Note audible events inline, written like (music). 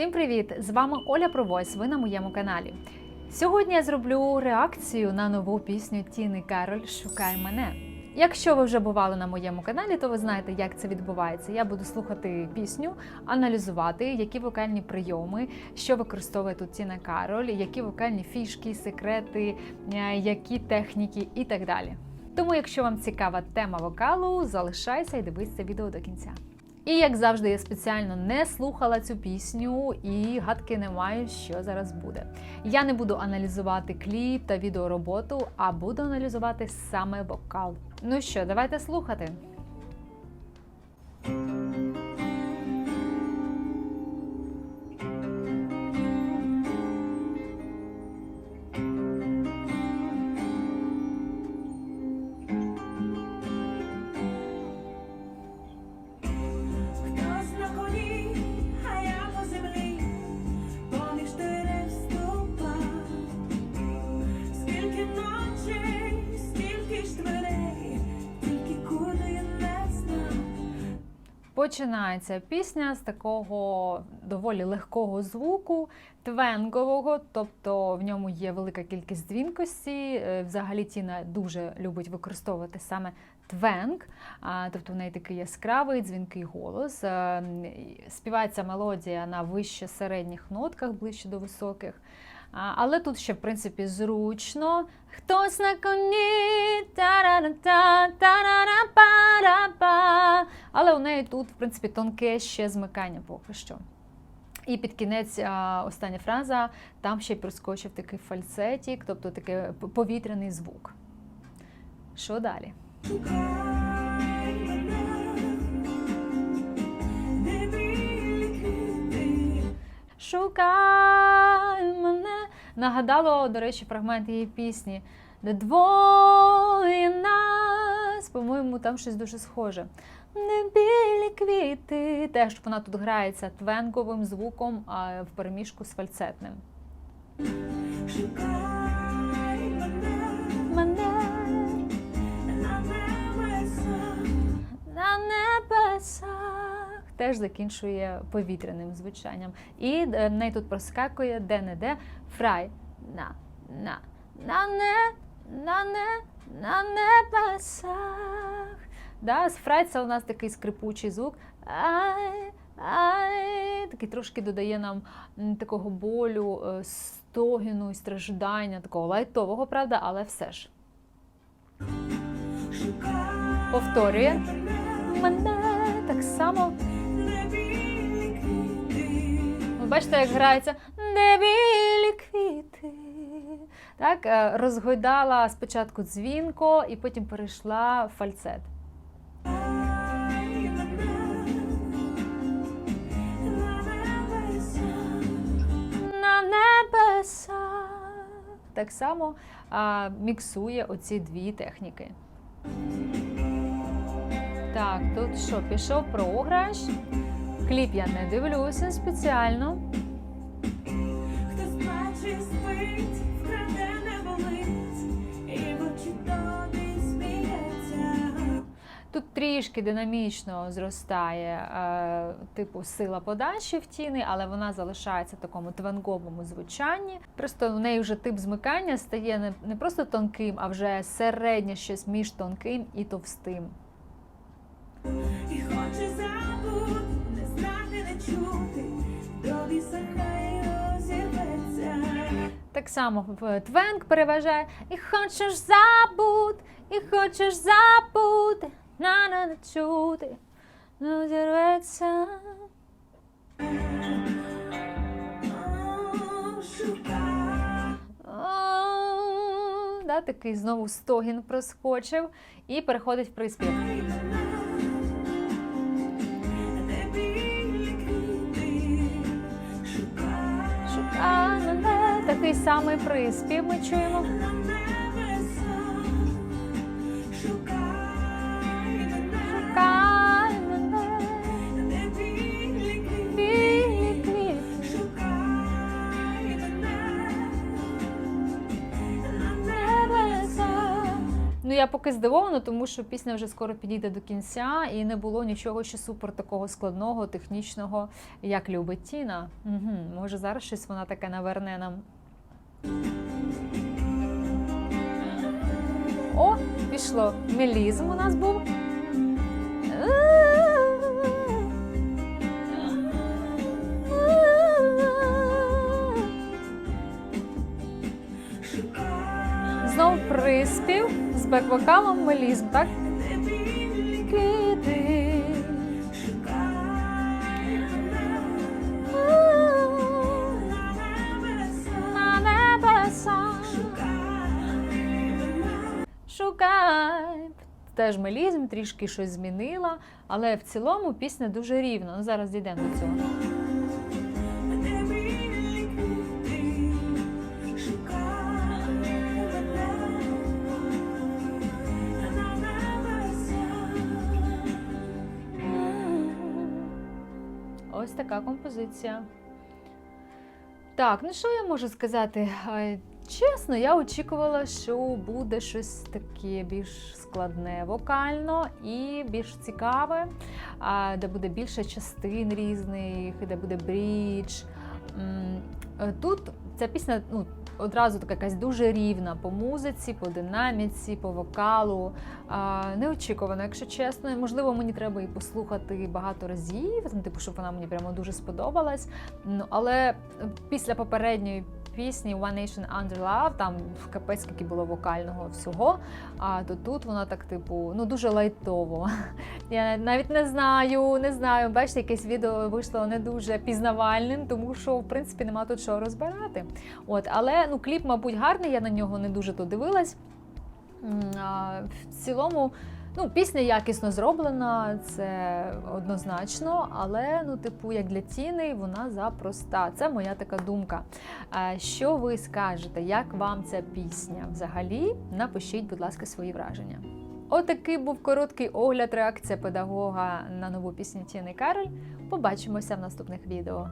Всім привіт! З вами Оля Провойс. Ви на моєму каналі. Сьогодні я зроблю реакцію на нову пісню Тіни Кароль Шукай мене. Якщо ви вже бували на моєму каналі, то ви знаєте, як це відбувається. Я буду слухати пісню, аналізувати, які вокальні прийоми, що використовує тут Тіна Кароль, які вокальні фішки, секрети, е, які техніки і так далі. Тому, якщо вам цікава тема вокалу, залишайся і дивись відео до кінця. І як завжди, я спеціально не слухала цю пісню і гадки не маю, що зараз буде. Я не буду аналізувати кліп та відеороботу, а буду аналізувати саме вокал. Ну що, давайте слухати. Починається пісня з такого доволі легкого звуку, твенгового, тобто в ньому є велика кількість дзвінкості. Е, Взагалі Тіна дуже любить використовувати саме твенг, тобто в неї такий яскравий дзвінкий голос. Е, Співається мелодія на вище середніх нотках, ближче до високих. Але тут ще, в принципі, зручно. Хтось на коні, та-ра-ра-та, та-ра-ра-па-ра-па. Але у неї тут, в принципі, тонке ще змикання поки що. І під кінець остання фраза, там ще проскочив такий фальцетік, тобто такий повітряний звук. Що далі? Шукай Нагадало, до речі, фрагмент її пісні. Де двоє нас. По-моєму, там щось дуже схоже. Не білі квіти. Теж вона тут грається твенковим звуком а в переміжку з фальцетним. Шукай мене Мене на небесах. на небесах. Теж закінчує повітряним звучанням. І е, в неї тут проскакує де-не-де фрай. На, на, на не, на не, на небесах. Да, з Фрайца у нас такий скрипучий звук. Ай, ай, такий трошки додає нам такого болю, е, стогіну і страждання, такого лайтового, правда, але все ж. Повторює. мене, так само. Ви бачите, як грається де білі квіти. Так, е, розгойдала спочатку дзвінко і потім перейшла в фальцет. На небесах. Так само а, міксує оці дві техніки. Так, тут що, пішов програш. Кліп я не дивлюся спеціально. Трішки динамічно зростає е, типу сила подачі в тіни, але вона залишається в такому тванговому звучанні. Просто в неї вже тип змикання стає не, не просто тонким, а вже середнє щось між тонким і товстим. І хоче забути, не знати, не чути, до розірветься. Так само в твенк переважає і хочеш забути, і хочеш забути, на на не чути, не зірветься. О, Шукай да, такий знову стогін проскочив і переходить в приспів. такий самий приспів ми чуємо. Я поки здивована, тому що пісня вже скоро підійде до кінця, і не було нічого ще супер такого складного, технічного, як любить Тіна. Угу. Може, зараз щось вона таке наверне нам. О, пішло. Мелізм у нас був. Бек-вокалом мелізм, так? Квіти. На небеса. Шукай. Теж мелізм, трішки щось змінила, але в цілому пісня дуже рівна. Ну, зараз дійдемо до цього. Ось така композиція. Так, ну що я можу сказати? Чесно, я очікувала, що буде щось таке більш складне вокально і більш цікаве, де буде більше частин різних, де буде брідж. Тут ця пісня ну, одразу така якась дуже рівна по музиці, по динаміці, по вокалу. Неочікувано, якщо чесно. Можливо, мені треба її послухати багато разів, ну, типу, щоб вона мені прямо дуже сподобалась. Ну, але після попередньої пісні One Nation Under Love, там капець скільки було вокального всього. А то тут вона так, типу, ну дуже лайтово. (laughs) Я навіть не знаю, не знаю. Бачите, якесь відео вийшло не дуже пізнавальним, тому що в принципі нема тут що розбирати. От, але ну кліп, мабуть, гарний. Я на нього не дуже то дивилась. В цілому. Ну, пісня якісно зроблена, це однозначно, але ну, типу, як для тіни, вона запроста. Це моя така думка. Що ви скажете? Як вам ця пісня взагалі? Напишіть, будь ласка, свої враження. Отакий був короткий огляд, реакція педагога на нову пісню Тіни Кароль. Побачимося в наступних відео.